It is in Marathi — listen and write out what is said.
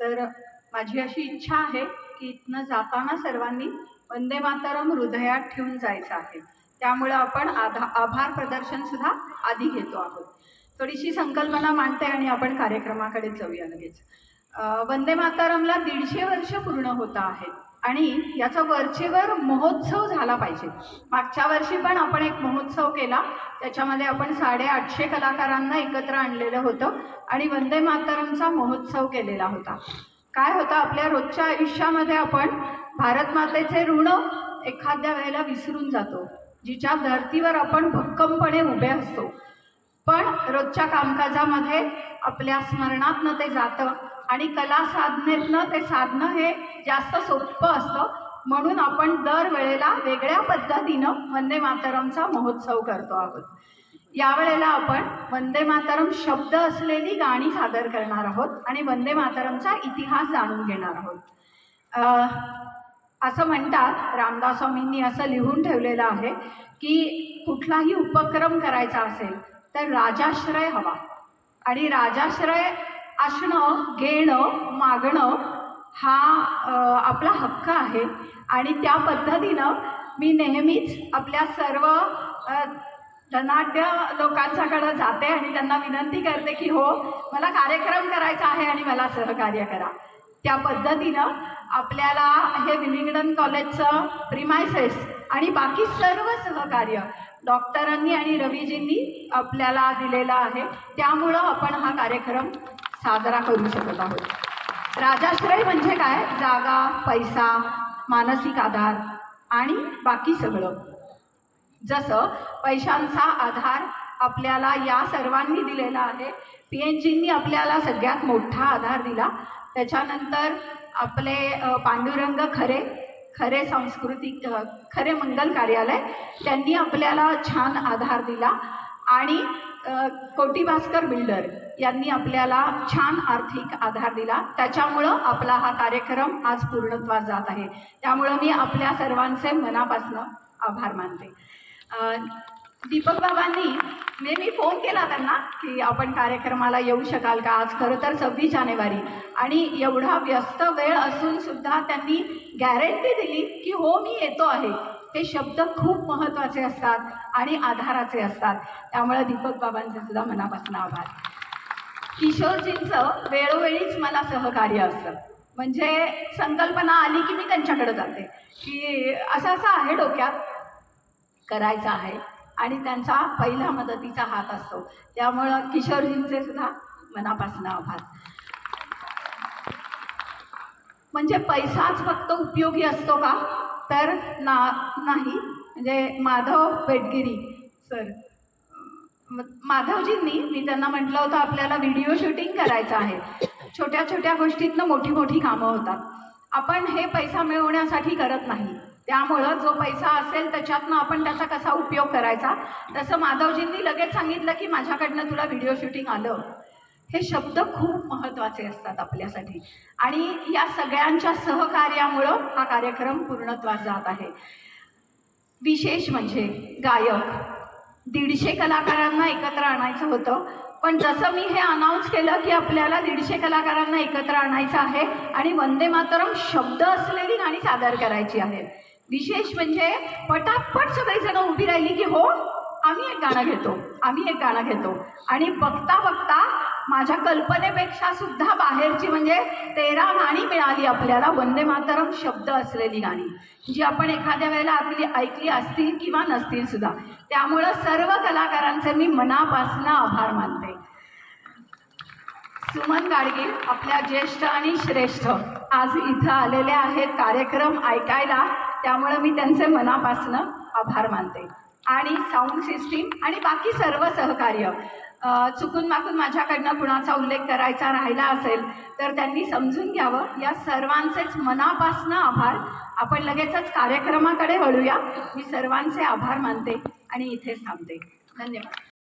तर माझी अशी इच्छा आहे की इथनं जाताना सर्वांनी वंदे मातरम हृदयात ठेवून जायचं आहे. त्यामुळं आपण आधा आभार प्रदर्शनसुद्धा आधी घेतो आहोत. थोडीशी संकल्पना मांडते आणि आपण कार्यक्रमाकडे जाऊया लगेच. वंदे मातरमला दीडशे वर्ष पूर्ण होतं आहे आणि याचा वरचेवर महोत्सव झाला पाहिजे. मागच्या वर्षी पण आपण एक महोत्सव केला. त्याच्यामध्ये आपण साडेआठशे कलाकारांना एकत्र आणलेलं होतं आणि वंदे मातरमचा महोत्सव केलेला होता. काय होतं? आपल्या रोजच्या आयुष्यामध्ये आपण भारत मातेचे ऋण एखाद्या वेळेला विसरून जातो. जिच्या धर्तीवर आपण भक्कमपणे उभे असतो. पण रोजच्या कामकाजामध्ये आपल्या स्मरणातनं ते जातं. आणि कला साधनेतनं ते साधणं हे जास्त सोपं असतं. म्हणून आपण दरवेळेला वेगळ्या पद्धतीनं वंदे मातरमचा महोत्सव करतो आहोत. यावेळेला आपण वंदे मातरम शब्द असलेली गाणी सादर करणार आहोत आणि वंदे मातरमचा इतिहास जाणून घेणार आहोत. असं म्हणतात रामदास स्वामींनी असं लिहून ठेवलेलं आहे की कुठलाही उपक्रम करायचा असेल तर राजाश्रय हवा. आणि राजाश्रय असणं घेणं मागणं हा आपला हक्क आहे. आणि त्या पद्धतीनं मी नेहमीच आपल्या सर्व धनाढ्य लोकांच्याकडं जाते आणि त्यांना विनंती करते की हो मला कार्यक्रम करायचा आहे आणि मला सहकार्य करा. त्या पद्धतीनं आपल्याला हे विलिंग्डन कॉलेजचं प्रिमायसेस आणि बाकी सर्व सहकार्य डॉक्टरांनी आणि रवीजींनी आपल्याला दिलेलं आहे. त्यामुळं आपण हा कार्यक्रम साजरा करू शकत आहोत. राजाश्रय म्हणजे काय? जागा पैसा मानसिक आधार आणि बाकी सगळं. जसं पैशांचा आधार आपल्याला या सर्वांनी दिलेला आहे. पी एन जींनी आपल्याला सगळ्यात मोठा आधार दिला. त्याच्यानंतर आपले पांडुरंग खरे खरे सांस्कृतिक खरे मंगल कार्यालय त्यांनी आपल्याला छान आधार दिला. आणि कोटी भास्कर बिल्डर यांनी आपल्याला छान आर्थिक आधार दिला. त्याच्यामुळं आपला हा कार्यक्रम आज पूर्णत्वास जात आहे. त्यामुळं मी आपल्या सर्वांचे मनापासनं आभार मानते. दीपक बाबांनी नेहमी फोन केला त्यांना की आपण कार्यक्रमाला येऊ शकाल का? आज खरं तर सव्वीस जानेवारी. आणि एवढा व्यस्त वेळ असून सुद्धा त्यांनी गॅरंटी दिली की हो मी येतो आहे. हे शब्द खूप महत्त्वाचे असतात आणि आधाराचे असतात. त्यामुळे दीपक बाबांचे सुद्धा मनापासून आभार. किशोरजींचं वेळोवेळीच मला सहकार्य असतं. म्हणजे संकल्पना आली की मी त्यांच्याकडे जाते. की असं असं आहे डोक्यात. करायचं आहे. आणि त्यांचा पहिला मदतीचा हात असतो. त्यामुळं किशोरजींचे सुद्धा मनापासून आभार. म्हणजे पैसाच फक्त उपयोगी असतो का? तर ना नाही म्हणजे माधव पेटगिरी सर. माधवजींनी मी त्यांना म्हटलं होतं आपल्याला व्हिडिओ शूटिंग करायचं आहे. छोट्या छोट्या गोष्टीतनं मोठी मोठी कामं होतात. आपण हे पैसा मिळवण्यासाठी करत नाही. त्यामुळं जो पैसा असेल त्याच्यातनं आपण त्याचा कसा उपयोग करायचा? तसं माधवजींनी लगेच सांगितलं की माझ्याकडनं तुला व्हिडिओ शूटिंग आलं. हे शब्द खूप महत्त्वाचे असतात आपल्यासाठी. आणि या सगळ्यांच्या सहकार्यामुळं हा कार्यक्रम पूर्णत्वास जात आहे. विशेष म्हणजे गायक दीडशे कलाकारांना एकत्र आणायचं होतं पण जसं मी हे अनाऊन्स केलं की आपल्याला दीडशे कलाकारांना एकत्र आणायचं आहे आणि वंदे मातरम शब्द असलेली गाणी सादर करायची आहेत विशेष म्हणजे पटापट सगळीजण उभी राहिली की हो आम्ही एक गाणं घेतो आम्ही एक गाणं घेतो. आणि बघता बघता माझ्या कल्पनेपेक्षा सुद्धा बाहेरची म्हणजे तेरा गाणी मिळाली आपल्याला. वंदे मातरम शब्द असलेली गाणी. जी आपण एखाद्या वेळेला आपली ऐकली असतील किंवा नसतील सुद्धा. त्यामुळं सर्व कलाकारांचे मी मनापासून आभार मानते. सुमन गाडगीळ आपल्या ज्येष्ठ आणि श्रेष्ठ आज इथं आलेले आहेत. कार्यक्रम ऐकायला त्यामुळं मी त्यांचे मनापासनं आभार मानते. आणि साऊंड सिस्टीम आणि बाकी सर्व सहकार्य. चुकून माकून माझ्याकडनं कुणाचा उल्लेख करायचा राहिला असेल तर त्यांनी समजून घ्यावं. या सर्वांचेच मनापासनं आभार. आपण लगेचच कार्यक्रमाकडे वळूया. मी सर्वांचे आभार मानते आणि इथेच थांबते. धन्यवाद.